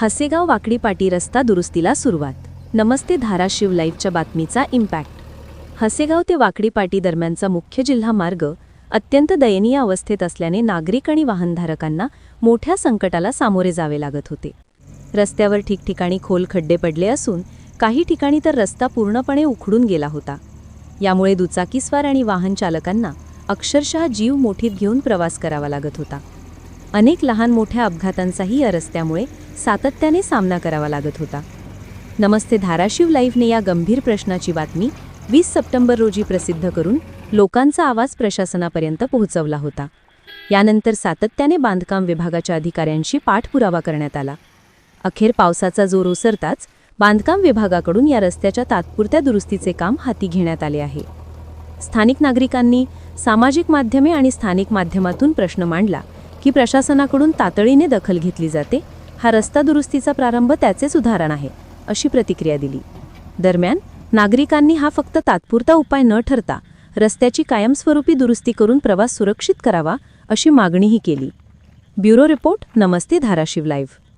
हसेगाव वाकडी पाटी रस्ता दुरुस्तीला सुरुवात. नमस्ते धाराशिव लाईव्हच्या बातमीचा इम्पॅक्ट. हसेगाव ते वाकडी पाटी दरम्यानचा मुख्य जिल्हा मार्ग अत्यंत दयनीय अवस्थेत असल्याने नागरिक आणि वाहनधारकांना मोठ्या संकटाला सामोरे जावे लागत होते. रस्त्यावर ठिकठिकाणी खोल खड्डे पडले असून काही ठिकाणी तर रस्ता पूर्णपणे उखडून गेला होता. यामुळे दुचाकीस्वार आणि वाहन चालकांना अक्षरशः जीव मोठीत घेऊन प्रवास करावा लागत होता. अनेक लहान मोठ्या अपघातांचाही या रस्त्यामुळे सातत्याने सामना करावा लागत होता. नमस्ते धाराशिव लाईव्हने या गंभीर प्रश्नाची बातमी वीस सप्टेंबर रोजी प्रसिद्ध करून लोकांचा आवाज प्रशासनापर्यंत पोहोचवला होता. यानंतर सातत्याने बांधकाम विभागाच्या अधिकाऱ्यांशी पाठपुरावा करण्यात आला. अखेर पावसाचा जोर ओसरताच बांधकाम विभागाकडून या रस्त्याच्या तात्पुरत्या दुरुस्तीचे काम हाती घेण्यात आले आहे. स्थानिक नागरिकांनी सामाजिक माध्यमे आणि स्थानिक माध्यमातून प्रश्न मांडला. की प्रशासनाकडून तातडीने दखल घेतली जाते. हा रस्ता दुरुस्तीचा प्रारंभ त्याचेच उदाहरण आहे अशी प्रतिक्रिया दिली. दरम्यान नागरिकांनी हा फक्त तात्पुरता उपाय न ठरता रस्त्याची कायमस्वरूपी दुरुस्ती करून प्रवास सुरक्षित करावा अशी मागणीही केली. ब्युरो रिपोर्ट नमस्ते धाराशिव लाईव्ह.